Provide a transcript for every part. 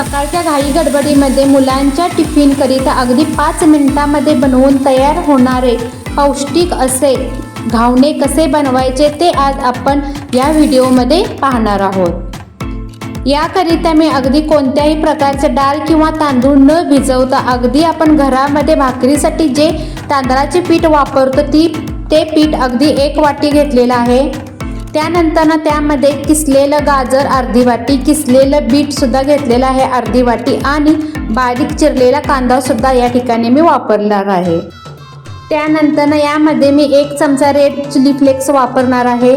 सकाळच्या घाई गडबडीमध्ये मुलांच्या टिफिनकरिता अगदी पाच मिनिटामध्ये बनवून तयार होणारे पौष्टिक असे घावणे कसे बनवायचे ते आज आपण या व्हिडिओमध्ये पाहणार आहोत. याकरिता मी अगदी कोणत्याही प्रकारचे डाळ किंवा तांदूळ न भिजवता अगदी आपण घरामध्ये भाकरीसाठी जे तांदळाचे पीठ वापरतो ती ते पीठ अगदी एक वाटी घेतलेलं आहे. त्यानंतर त्यामध्ये किसलेलं गाजर अर्धी वाटी किसलेलं बीटसुद्धा घेतलेलं आहे अर्धी वाटी आणि बारीक चिरलेला कांदासुद्धा या ठिकाणी मी वापरणार आहे. त्यानंतर यामध्ये मी एक चमचा रेड चिली फ्लेक्स वापरणार आहे.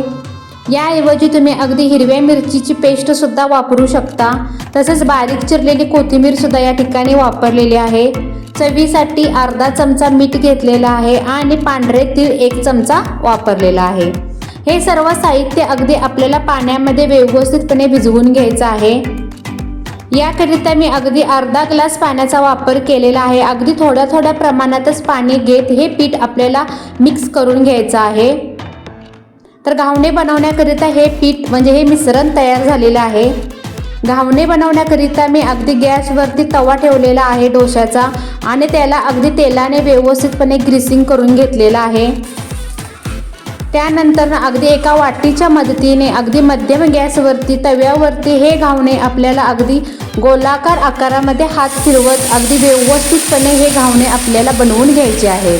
याऐवजी तुम्ही अगदी हिरव्या मिरचीची पेस्टसुद्धा वापरू शकता. तसेच बारीक चिरलेली कोथिंबीरसुद्धा या ठिकाणी वापरलेली आहे. चवीसाठी अर्धा चमचा मीठ घेतलेला आहे आणि पांढरे तीळ एक चमचा वापरलेला आहे. हे सर्व साहित्य अगदी आपल्याला पाण्यामध्ये व्यवस्थितपणे भिजवून घ्यायचं आहे. याकरिता मी अगदी अर्धा ग्लास पाण्याचा वापर केलेला आहे. अगदी थोड्या थोड्या प्रमाणातच पाणी घेत हे पीठ आपल्याला मिक्स करून घ्यायचं आहे. तर घावणे बनवण्याकरिता हे पीठ म्हणजे हे मिश्रण तयार झालेलं आहे. घावणे बनवण्याकरिता मी अगदी गॅसवरती तवा ठेवलेला आहे डोशाचा आणि त्याला अगदी तेलाने व्यवस्थितपणे ग्रीसिंग करून घेतलेला आहे. त्यानंतर अगदी एका वाटीच्या मदतीने अगदी मध्यम गॅसवरती तव्यावरती हे घावणे आपल्याला अगदी गोलाकार आकारामध्ये हात फिरवत अगदी व्यवस्थितपणे हे घावणे आपल्याला बनवून घ्यायचे आहे.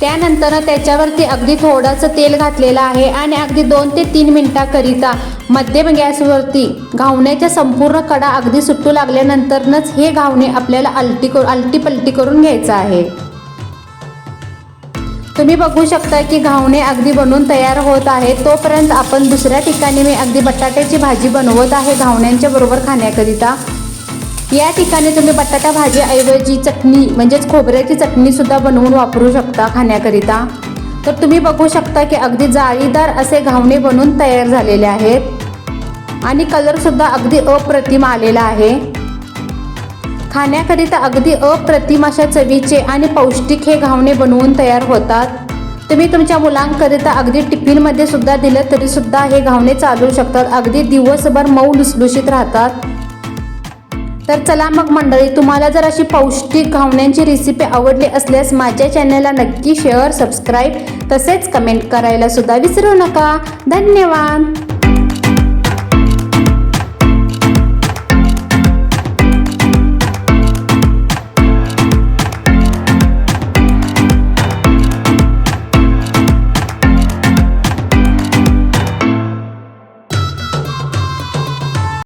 त्यानंतर त्याच्यावरती अगदी थोडंसं तेल घातलेलं आहे आणि अगदी दोन ते तीन मिनटाकरिता मध्यम गॅसवरती घावण्याच्या संपूर्ण कडा अगदी सुटू लागल्यानंतरच हे घावणे आपल्याला अलटी कर अलटी पलटी करून घ्यायचं आहे. तुम्ही बघू शकता की घावणे अगदी बनवून तयार होत आहे. तोपर्यंत आपण दुसऱ्या ठिकाणी मी अगदी बटाट्याची भाजी बनवत आहे घावण्यांच्या बरोबर खाण्याकरिता. या ठिकाणी तुम्ही बटाटा भाजीऐवजी चटणी म्हणजेच खोबऱ्याची चटणीसुद्धा बनवून वापरू शकता खाण्याकरिता. तर तुम्ही बघू शकता की अगदी जाळीदार असे घावणे बनवून तयार झालेले आहेत. आणि कलरसुद्धा अगदी अप्रतिम आलेला आहे. खाण्याकरिता अगदी अप्रतिम अशा चवीचे आणि पौष्टिक हे घावणे बनवून तयार होतात. तुम्ही तुमच्या मुलांकरिता अगदी टिफिनमध्ये सुद्धा दिलं तरी सुद्धा हे घावणे चालू शकतात. अगदी दिवसभर मऊ लुसलुशीत राहतात. तर चला मग मंडळी तुम्हाला जर अशी पौष्टिक घावण्यांची रेसिपी आवडली असल्यास माझ्या चॅनलला नक्की शेअर सबस्क्राईब तसेच कमेंट करायला सुद्धा विसरू नका. धन्यवाद!